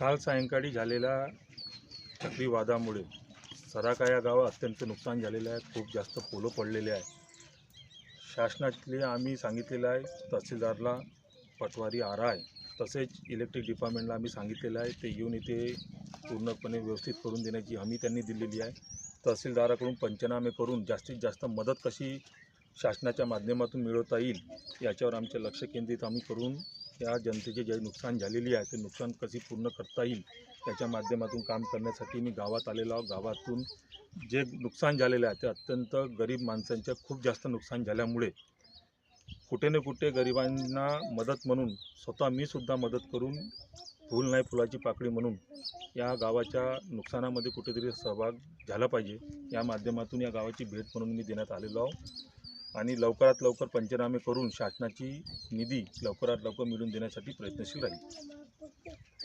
काल सायंकाळी झालेल्या चक्रीवादामुळे सराका या गावात अत्यंत नुकसान झालेलं आहे. खूप जास्त पोलं पडलेले आहे. शासनातले आम्ही सांगितलेलं आहे तहसीलदारला पटवारी आर आय तसेच इलेक्ट्रिक डिपार्टमेंटला आम्ही सांगितलेलं आहे ते येऊन इथे पूर्णपणे व्यवस्थित करून देण्याची हमी त्यांनी दिलेली आहे. तहसीलदाराकडून पंचनामे करून जास्तीत जास्त मदत कशी शासनाच्या माध्यमातून मिळवता येईल याच्यावर आमचे लक्ष केंद्रित आम्ही करून या जनतेचे जे नुकसान झालेली आहे ते नुकसान कशी पूर्ण करता येईल त्याच्या माध्यमातून काम करण्यासाठी मी गावात आलेलो आहो गावातून जे नुकसान झालेलं आहे ते अत्यंत गरीब माणसांचं खूप जास्त नुकसान झाल्यामुळे कुठे ना कुठे गरिबांना मदत म्हणून स्वतः मी सुद्धा मदत करून फूल नाही फुलाची पाकळी म्हणून या गावाच्या नुकसानामध्ये कुठेतरी सहभाग झाला पाहिजे. या माध्यमातून या गावाची भेट म्हणून मी देण्यात आलेलो आहो आणि लवकरात लवकर पंचनामे करून शासनाची निधी लवकरात लवकर मिळवून देण्यासाठी प्रयत्नशील राहील.